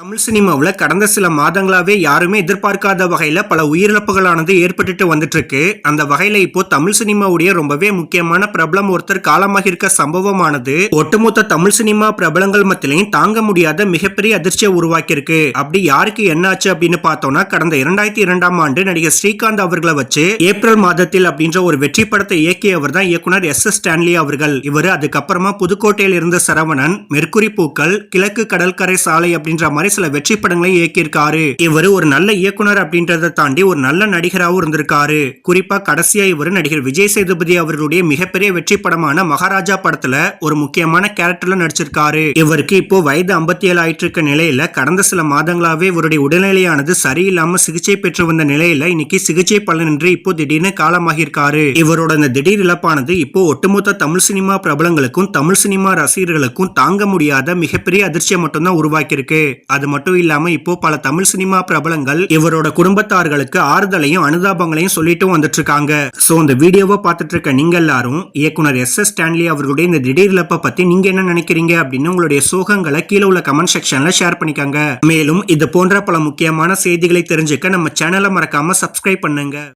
தமிழ் சினிமாவில் கடந்த சில மாதங்களாவே யாருமே எதிர்பார்க்காத வகையில பல உயிரிழப்புகளானது ஏற்பட்டுட்டு வந்துட்டு இருக்கு அந்த வகையில இப்போ தமிழ் சினிமாவுடைய ரொம்பவே முக்கியமான பிரபலம் ஒருத்தர் காலமாக இருக்க சம்பவமானது ஒட்டுமொத்த தமிழ் சினிமா பிரபலங்கள் மத்தியிலையும் தாங்க முடியாத மிகப்பெரிய அதிர்ச்சியை உருவாக்கியிருக்கு. அப்படி யாருக்கு என்னாச்சு அப்படின்னு பார்த்தோம்னா கடந்த இரண்டாயிரத்தி இரண்டாம் ஆண்டு நடிகர் ஸ்ரீகாந்த் அவர்களை வச்சு ஏப்ரல் மாதத்தில் அப்படின்ற ஒரு வெற்றி படத்தை இயக்கியவர் தான் இயக்குனர் எஸ் எஸ் ஸ்டான்லி அவர்கள். இவர் அதுக்கப்புறமா புதுக்கோட்டையில் இருந்த சரவணன் மெர்க்குரி பூக்கள் கிழக்கு கடற்கரை சாலை அப்படின்ற மாதிரி சில வெற்றி படங்களை இயக்கியிருக்காரு. இவர் ஒரு நல்ல இயக்குனர் அப்படின்றத தாண்டி ஒரு நல்ல நடிகராகவும் இருந்திருக்காரு. குறிப்பா கடைசியா இவர் நடிகர் விஜய் சேதுபதி அவர்களுடைய மிகப்பெரிய வெற்றி படமான மகாராஜா படத்துல ஒரு முக்கியமான கேரக்டர்ல நடிச்சிருக்காரு. இவருக்கு இப்போ வயது ஐம்பத்தி ஏழு ஆயிட்டு இருக்க நிலையில கடந்த சில மாதங்களாவே இவருடைய உடல்நிலையானது சரியில்லாம சிகிச்சை பெற்று வந்த நிலையில இன்னைக்கு சிகிச்சை பலனின்றி இப்போ திடீர்னு காலமாகியிருக்காரு. இவரோட இந்த திடீர் இழப்பானது இப்போ ஒட்டுமொத்த தமிழ் சினிமா பிரபலங்களுக்கும் தமிழ் சினிமா ரசிகர்களுக்கும் தாங்க முடியாத மிகப்பெரிய அதிர்ச்சியை மட்டும்தான் உருவாக்கியிருக்கு. அது மட்டும் இல்லாம இப்போ பல தமிழ் சினிமா பிரபலங்கள் இவரோட குடும்பத்தார்களுக்கு ஆறுதலையும் அனுதாபங்களையும் சொல்லிட்டு வந்துட்டு இருக்காங்க சோ இந்த வீடியோவை பார்த்துட்டு இருக்க நீங்க எல்லாரும் இயக்குனர் எஸ். எஸ். ஸ்டான்லி அவர்களுடைய இந்த திடீர் இழப்பை பத்தி நீங்க என்ன நினைக்கிறீங்க அப்படின்னு உங்களுடைய சோகங்களை கீழே உள்ள கமெண்ட் செக்ஷன்ல ஷேர் பண்ணிக்கோங்க. மேலும் இது போன்ற பல முக்கியமான செய்திகளை தெரிஞ்சுக்க நம்ம சேனலை மறக்காம சப்ஸ்கிரைப் பண்ணுங்க.